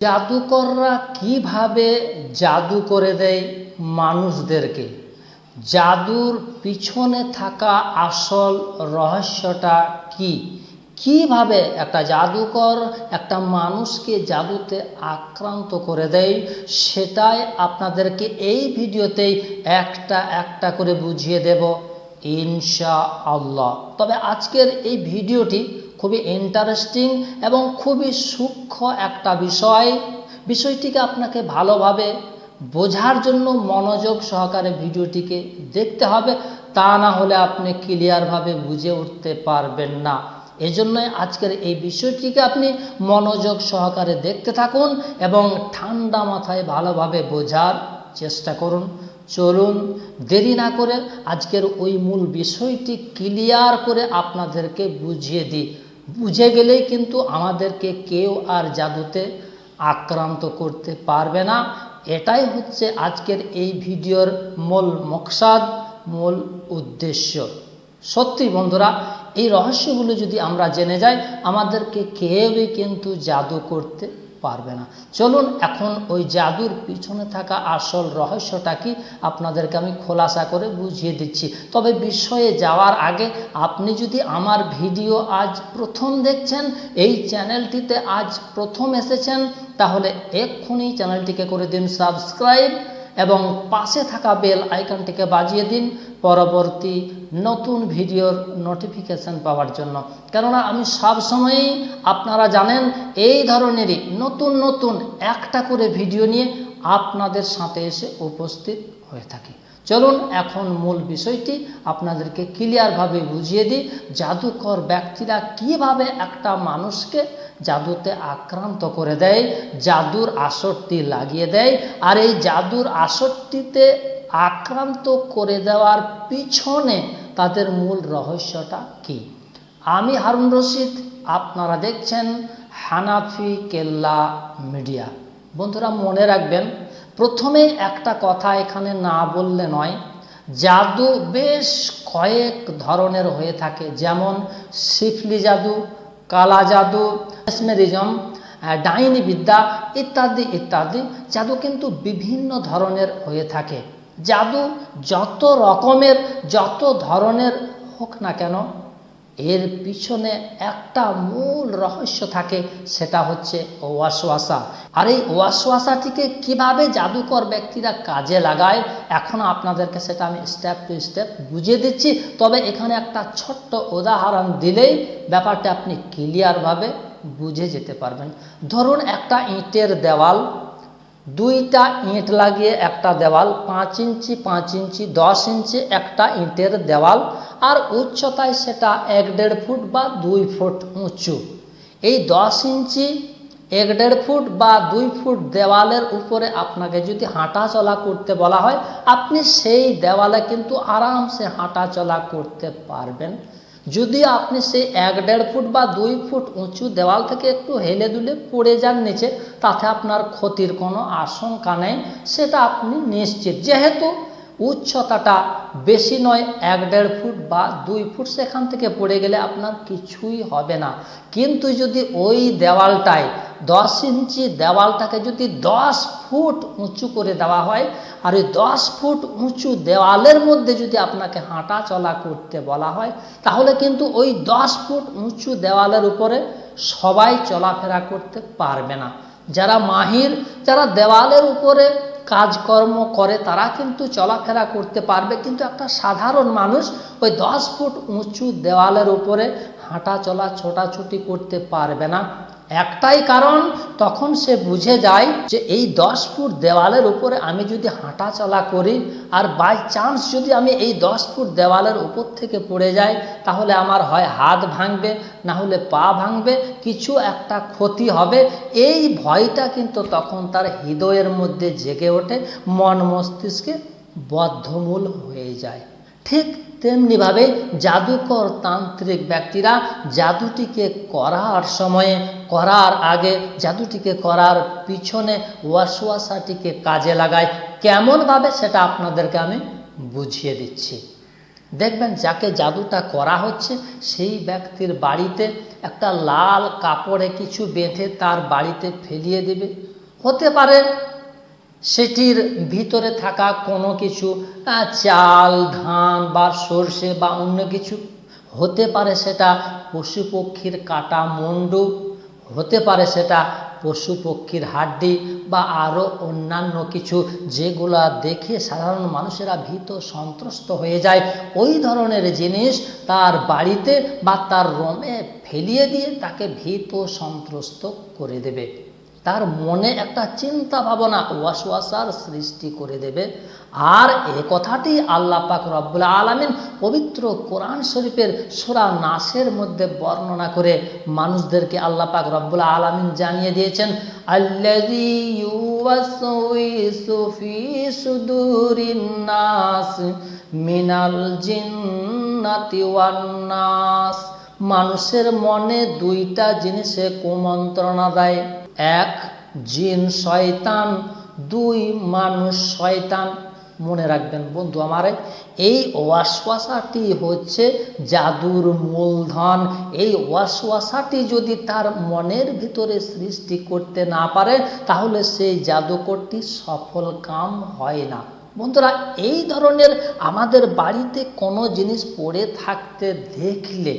জাদুকররা কীভাবে জাদু করে দেয় মানুষদেরকে? জাদুর পিছনে থাকা আসল রহস্যটা কি? কীভাবে একটা জাদুকর একটা মানুষকে জাদুতে আক্রান্ত করে দেয়? সেটাই আপনাদেরকে এই ভিডিওতেই একটা একটা করে বুঝিয়ে দেব। ইনশা আল্লাহ তবে আজকের এই ভিডিওটি খুবই ইন্টারেস্টিং এবং খুবই সূক্ষ্ম একটা বিষয়। বিষয়টিকে আপনাকে ভালোভাবে বোঝার জন্য মনোযোগ সহকারে ভিডিওটিকে দেখতে হবে, তা না হলে আপনি ক্লিয়ারভাবে বুঝে উঠতে পারবেন না। এজন্যই আজকের এই বিষয়টিকে আপনি মনোযোগ সহকারে দেখতে থাকুন এবং ঠান্ডা মাথায় ভালোভাবে বোঝার চেষ্টা করুন। চলুন, দেরি না করে আজকের ওই মূল বিষয়টি ক্লিয়ার করে আপনাদেরকে বুঝিয়ে দিই। বুঝে গেলেই কিন্তু আমাদেরকে কেউ আর জাদুতে আক্রান্ত করতে পারবে না। এটাই হচ্ছে আজকের এই ভিডিওর মূল মকসাদ, মূল উদ্দেশ্য। সত্যি বন্ধুরা, এই রহস্যগুলো যদি আমরা জেনে যাই, আমাদেরকে কেউই কিন্তু জাদু করতে পারবে না। চলুন এখন ওই জাদুর পিছনে থাকা আসল রহস্যটা কি আপনাদেরকে আমি খোলাসা করে বুঝিয়ে দিচ্ছি। তবে বিষয়ে যাওয়ার আগে আপনি যদি আমার ভিডিও আজ প্রথম দেখছেন, এই চ্যানেলটিতে আজ প্রথম এসেছেন, তাহলে এক্ষুনি চ্যানেলটিকে করে দিন সাবস্ক্রাইব। এবং পাশে থাকা বেল আইকনটিকে বাজিয়ে দিন। পরবর্তী নতুন ভিডিওর নোটিফিকেশান পাওয়ার জন্য। কেননা আমি সব সময়ই আপনারা জানেন, এই ধরনেরই নতুন নতুন একটা করে ভিডিও নিয়ে আপনাদের সাথে এসে উপস্থিত হয়ে থাকি। চলুন এখন মূল বিষয়টি আপনাদেরকে ক্লিয়ারভাবে বুঝিয়ে দিই। জাদুকর ব্যক্তিরা কীভাবে একটা মানুষকে জাদুতে আক্রান্ত করে দেয়, জাদুর আসরটি লাগিয়ে দেয় আর এই জাদুর আসরটিতে আক্রান্ত করে দেওয়ার পিছনে তাদের মূল রহস্যটা কি? আমি হারুন রশিদ, আপনারা দেখছেন হানাফি কেল্লা মিডিয়া। বন্ধুরা মনে রাখবেন প্রথমে একটা কথা এখানে না বললে নয়, জাদু বেশ কয়েক ধরনের হয়ে থাকে, যেমন শিফলি জাদু, কালা জাদু এসমেরিজম ডাইনি বিদ্যা ইত্যাদি ইত্যাদি। জাদু কিন্তু বিভিন্ন ধরনের হয়ে থাকে। জাদু যত রকমের, যত ধরনের হোক না কেন এর পিছনে একটা মূল রহস্য থাকে, সেটা হচ্ছে ওয়াসওয়াসা আর এই ওয়াসওয়াসাটিকে কীভাবে জাদুকর ব্যক্তিরা কাজে লাগায় এখন আপনাদেরকে সেটা আমি স্টেপ টু স্টেপ বুঝিয়ে দিচ্ছি। তবে এখানে একটা ছোট্ট উদাহরণ দিলেই ব্যাপারটা আপনি ক্লিয়ারভাবে বুঝে যেতে পারবেন। ধরুন একটা ইঁটের দেওয়াল দুইটা ইঁট লাগিয়ে একটা দেওয়াল, পাঁচ ইঞ্চি পাঁচ ইঞ্চি, দশ ইঞ্চি একটা ইঁটের দেওয়াল আর উচ্চতায় সেটা এক দেড় ফুট বা দুই ফুট উঁচু। এই দশ ইঞ্চি, এক দেড় ফুট বা দুই ফুট দেওয়ালের উপরে আপনাকে যদি হাঁটা চলা করতে বলা হয়, আপনি সেই দেওয়ালে কিন্তু আরামসে হাঁটা চলা করতে পারবেন। যদি আপনি সেই এক দেড় ফুট বা দুই ফুট উঁচু দেওয়াল থেকে একটু হেলে দুলে পড়ে যান নিচে, তাতে আপনার ক্ষতির কোনো আশঙ্কা নেই, সেটা আপনি নিশ্চিত। যেহেতু উচ্চতাটা বেশি নয় এক দেড় ফুট বা দুই ফুট সেখান থেকে পড়ে গেলে আপনার কিছুই হবে না। কিন্তু যদি ওই দেওয়ালটায় দশ ইঞ্চি দেওয়ালটাকে যদি দশ ফুট উঁচু করে দেওয়া হয়, আর ওই দশ ফুট উঁচু দেওয়ালের মধ্যে যদি আপনাকে হাঁটা চলা করতে বলা হয়, তাহলে কিন্তু ওই দশ ফুট উঁচু দেওয়ালের উপরে সবাই চলাফেরা করতে পারবে না। যারা মাহির, যারা দেওয়ালের উপরে কাজকর্ম করে, তারা কিন্তু চলাফেরা করতে পারবে। কিন্তু একটা সাধারণ মানুষ ওই দশ ফুট উঁচু দেওয়ালের উপরে হাঁটা চলা ছোটাছুটি করতে পারবে না। একটাই কারণ, তখন সে বুঝে যায় যে এই দশ ফুট দেওয়ালের উপরে আমি যদি হাঁটা চলা করি আর বাই চান্স যদি আমি এই দশ ফুট দেওয়ালের উপর থেকে পড়ে যাই, তাহলে আমার হয় হাত ভাঙবে, না হলে পা ভাঙবে, কিছু একটা ক্ষতি হবে। এই ভয়টা কিন্তু তখন তার হৃদয়ের মধ্যে জেগে ওঠে, মন মস্তিষ্কে বদ্ধমূল হয়ে যায়। ঠিক তেমনিভাবে জাদুকর তান্ত্রিক ব্যক্তিরা জাদুটিকে করার সময়ে, করার আগে জাদুটিকে করার পিছনে ওয়াসওয়াসাটিকে কাজে লাগায়। কেমনভাবে সেটা আপনাদেরকে আমি বুঝিয়ে দিচ্ছি। দেখবেন, যাকে জাদুটা করা হচ্ছে, সেই ব্যক্তির বাড়িতে একটা লাল কাপড়ে কিছু বেঁধে তার বাড়িতে ফেলিয়ে দেবে। হতে পারে সেটির ভিতরে থাকা কোনো কিছু চাল, ধান বা সর্ষে বা অন্য কিছু হতে পারে সেটা পশু পক্ষীর কাটা মুন্ডু, হতে পারে সেটা পশু পক্ষীর হাড্ডি বা আরও অন্যান্য কিছু যেগুলা দেখে সাধারণ মানুষেরা ভীত সন্ত্রস্ত হয়ে যায়। ওই ধরনের জিনিস তার বাড়িতে বা তার রোমে ফেলিয়ে দিয়ে তাকে ভীত সন্ত্রস্ত করে দেবে। তার মনে একটা চিন্তা ভাবনা, ওয়াসওয়াসার সৃষ্টি করে দেবে। আর এ কথাটি আল্লাহ পাক রব্বুল আলামিন পবিত্র কোরআন শরীফের সোরা নাসের মধ্যে বর্ণনা করে মানুষদেরকে আল্লাহ পাক রব্বুল আলামিন জানিয়ে দিয়েছেন মিনাল নাস। মানুষের মনে দুইটা জিনিসে কুমন্ত্রণা দেয়। এক জিন শয়তান, দুই মানুষ শয়তান। মনে রাখবেন বন্ধু আমার, এই ওয়াসওয়াসাটি হচ্ছে জাদুর মূলধন। এই ওয়াসওয়াসাটি যদি তার মনের ভিতরে সৃষ্টি করতে না পারে, তাহলে সেই জাদুকরটি সফল কাম হয় না। বন্ধুরা, এই ধরনের আমাদের বাড়িতে কোনো জিনিস পড়ে থাকতে দেখলে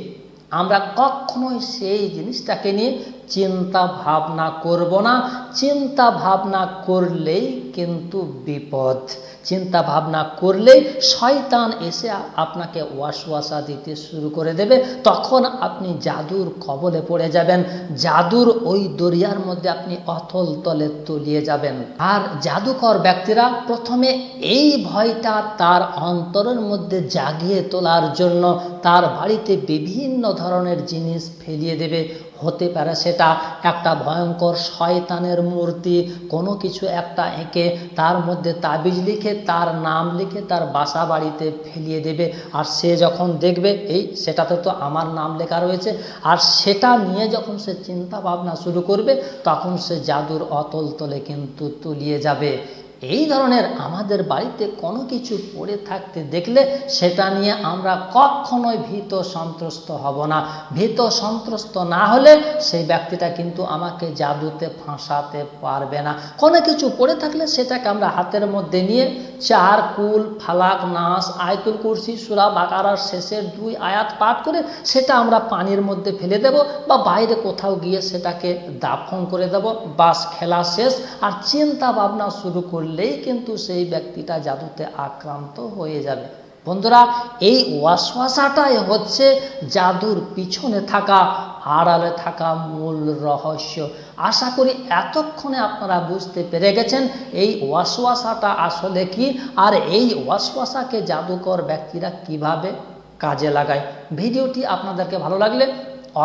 আমরা কখনোই সেই জিনিসটাকে নিয়ে চিন্তা ভাবনা করব না চিন্তা ভাবনা করলেই কিন্তু বিপদ। চিন্তা ভাবনা করলেই শয়তান এসে আপনাকে ওয়াসওয়াসা দিতে শুরু করে দেবে। তখন আপনি জাদুর কবলে পড়ে যাবেন। জাদুর ওই দরিয়ার মধ্যে আপনি অথল তলে তলিয়ে যাবেন। আর জাদুকর ব্যক্তিরা প্রথমে এই ভয়টা তার অন্তরের মধ্যে জাগিয়ে তোলার জন্য তার বাড়িতে বিভিন্ন ধরনের জিনিস ফেলিয়ে দেবে। হতে পারে, সেটা একটা ভয়ঙ্কর শয়তানের মূর্তি, কোনো কিছু একটা এঁকে তার মধ্যে তাবিজ লিখে, তার নাম লিখে তার বাসা বাড়িতে ফেলিয়ে দেবে। আর সে যখন দেখবে, এই, সেটাতে তো আমার নাম লেখা রয়েছে। আর সেটা নিয়ে যখন সে চিন্তা ভাবনা শুরু করবে, তখন সে জাদুর অতল তলে কিন্তু তলিয়ে যাবে। এই ধরনের আমাদের বাড়িতে কোনো কিছু পড়ে থাকতে দেখলে সেটা নিয়ে আমরা কখনোই ভীত সন্ত্রস্ত হব না। ভীত সন্ত্রস্ত না হলে সেই ব্যক্তিটা কিন্তু আমাকে জাদুতে ফাঁসাতে পারবে না। কোনো কিছু পড়ে থাকলে সেটাকে আমরা হাতের মধ্যে নিয়ে চার কুল, ফালাক, নাস, আয়তুল কুরসি, সুরা বাকারার শেষের দুই আয়াত পাঠ করে সেটা আমরা পানির মধ্যে ফেলে দেব বা বাইরে কোথাও গিয়ে সেটাকে দাফন করে দেব। বাস খেলা শেষ আর চিন্তা ভাবনা শুরু করলেই কিন্তু সেই ব্যক্তিটা জাদুতে আক্রান্ত হয়ে যাবে। বন্ধুরা, এই ওয়াসওয়াসাটাই হচ্ছে জাদুর পিছনে থাকা, আড়ালে থাকা মূল রহস্য। আশা করি এতক্ষণে আপনারা বুঝতে পেরে গেছেন এই ওয়াসওয়াসাটা আসলে কি আর এই ওয়াসওয়াসাকে জাদুকর ব্যক্তিরা কীভাবে কাজে লাগায়। ভিডিওটি আপনাদেরকে ভালো লাগলে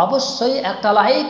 অবশ্যই একটা লাইক